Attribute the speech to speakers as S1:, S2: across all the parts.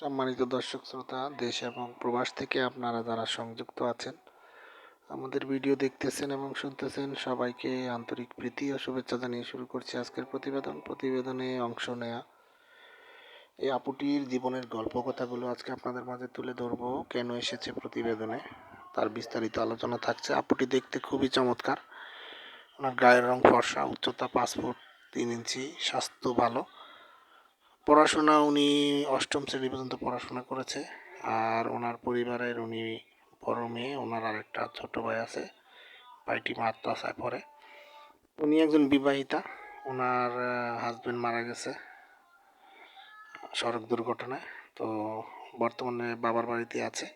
S1: সম্মানিত দর্শক শ্রোতা, দেশ এবং প্রবাস থেকে আপনারা যারা সংযুক্ত আছেন, আমাদের ভিডিও দেখতেছেন এবং শুনতেছেন, সবাইকে আন্তরিক প্রীতি ও শুভেচ্ছা জানিয়ে শুরু করছি আজকের প্রতিবেদন। প্রতিবেদনে অংশ নেয়া এই আপুটির জীবনের গল্প কথাগুলো আজকে আপনাদের মাঝে তুলে ধরবো। কেন এসেছে প্রতিবেদনে? তার বিস্তারিত আলোচনা থাকছে। আপুটি দেখতে খুবই চমৎকার। ওনার গায়ের রং ফর্সা, উচ্চতা পাঁচ ফুট তিন ইঞ্চি, স্বাস্থ্য ভালো। পড়াশোনা উনি অষ্টম শ্রেণি পর্যন্ত পড়াশোনা করেছে। আর ওনার পরিবারের উনি বড় মেয়ে, ওনার আরেকটা ছোট ভাই আছে, ভাইটি মাদ্রাসায় পড়ে। উনি একজন বিবাহিতা, ওনার হাজব্যান্ড মারা গেছে সড়ক দুর্ঘটনায়। তো বর্তমানে বাবার বাড়িতে আছে।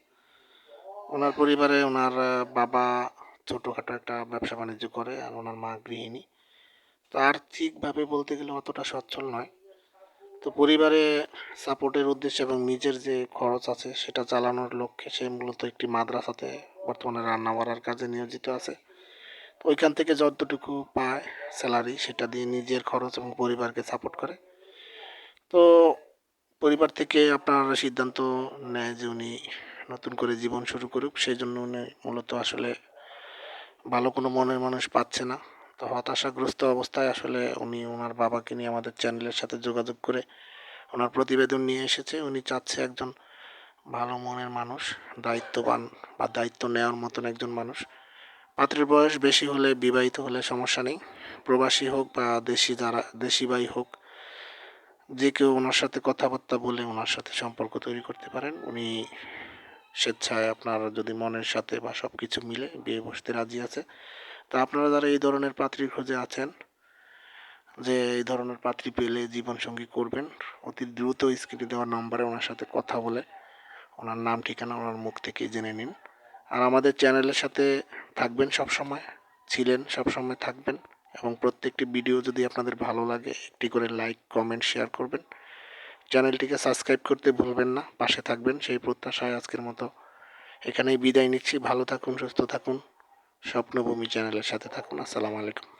S1: ওনার পরিবারে ওনার বাবা ছোটোখাটো একটা ব্যবসা বাণিজ্য করে আর ওনার মা গৃহিণী। তো আর্থিকভাবে বলতে গেলে অতটা সচ্ছল নয়। তো পরিবারে সাপোর্টের উদ্দেশ্যে এবং নিজের যে খরচ আছে সেটা চালানোর লক্ষ্যে সে মূলত একটি মাদ্রাসাতে বর্তমানে রান্না করার কাজে নিয়োজিত আছে। তো ওইখান থেকে যতটুকু পায় স্যালারি সেটা দিয়ে নিজের খরচ এবং পরিবারকে সাপোর্ট করে। তো পরিবার থেকে আপনার সিদ্ধান্ত নেয় যে উনি নতুন করে জীবন শুরু করুক, সেই জন্য উনি মূলত আসলে ভালো কোনো মনের মানুষ পাচ্ছে না। তো হতাশাগ্রস্ত অবস্থায় আসলে উনি ওনার বাবাকে নিয়ে আমাদের চ্যানেলের সাথে যোগাযোগ করে ওনার প্রতিবেদন নিয়ে এসেছে। উনি চাচ্ছে একজন ভালো মনের মানুষ, দায়িত্ববান বা দায়িত্ব নেওয়ার মতন একজন মানুষ। পাত্রের বয়স বেশি হলে, বিবাহিত হলে সমস্যা নেই। প্রবাসী হোক বা দেশি যারা, দেশি ভাই হোক, যে কেউ ওনার সাথে কথাবার্তা বলে ওনার সাথে সম্পর্ক তৈরি করতে পারেন। উনি স্বেচ্ছায় আপনার যদি মনের সাথে বা সব কিছু মিলে বিয়ে বসতে রাজি আছে। তা আপনারা যারা এই ধরনের পাত্রীর খোঁজে আছেন, যে এই ধরনের পাত্রী পেলে জীবনসঙ্গী করবেন, অতি দ্রুত স্ক্রিনে দেওয়ার নম্বরে ওনার সাথে কথা বলে ওনার নাম, ঠিকানা, ওনার মুখ থেকে জেনে নিন। আর আমাদের চ্যানেলের সাথে থাকবেন সব সময় ছিলেন সব সময় থাকবেন এবং প্রত্যেকটি ভিডিও যদি আপনাদের ভালো লাগে, একটি করে লাইক, কমেন্ট, শেয়ার করবেন। চ্যানেলটিকে সাবস্ক্রাইব করতে ভুলবেন না, পাশে থাকবেন, সেই প্রত্যাশায় আজকের মতো এখানেই বিদায় নিচ্ছি। ভালো থাকুন, সুস্থ থাকুন। স্বপ্নভূমি চ্যানেলের সাথে থাকুন। আসসালামু আলাইকুম।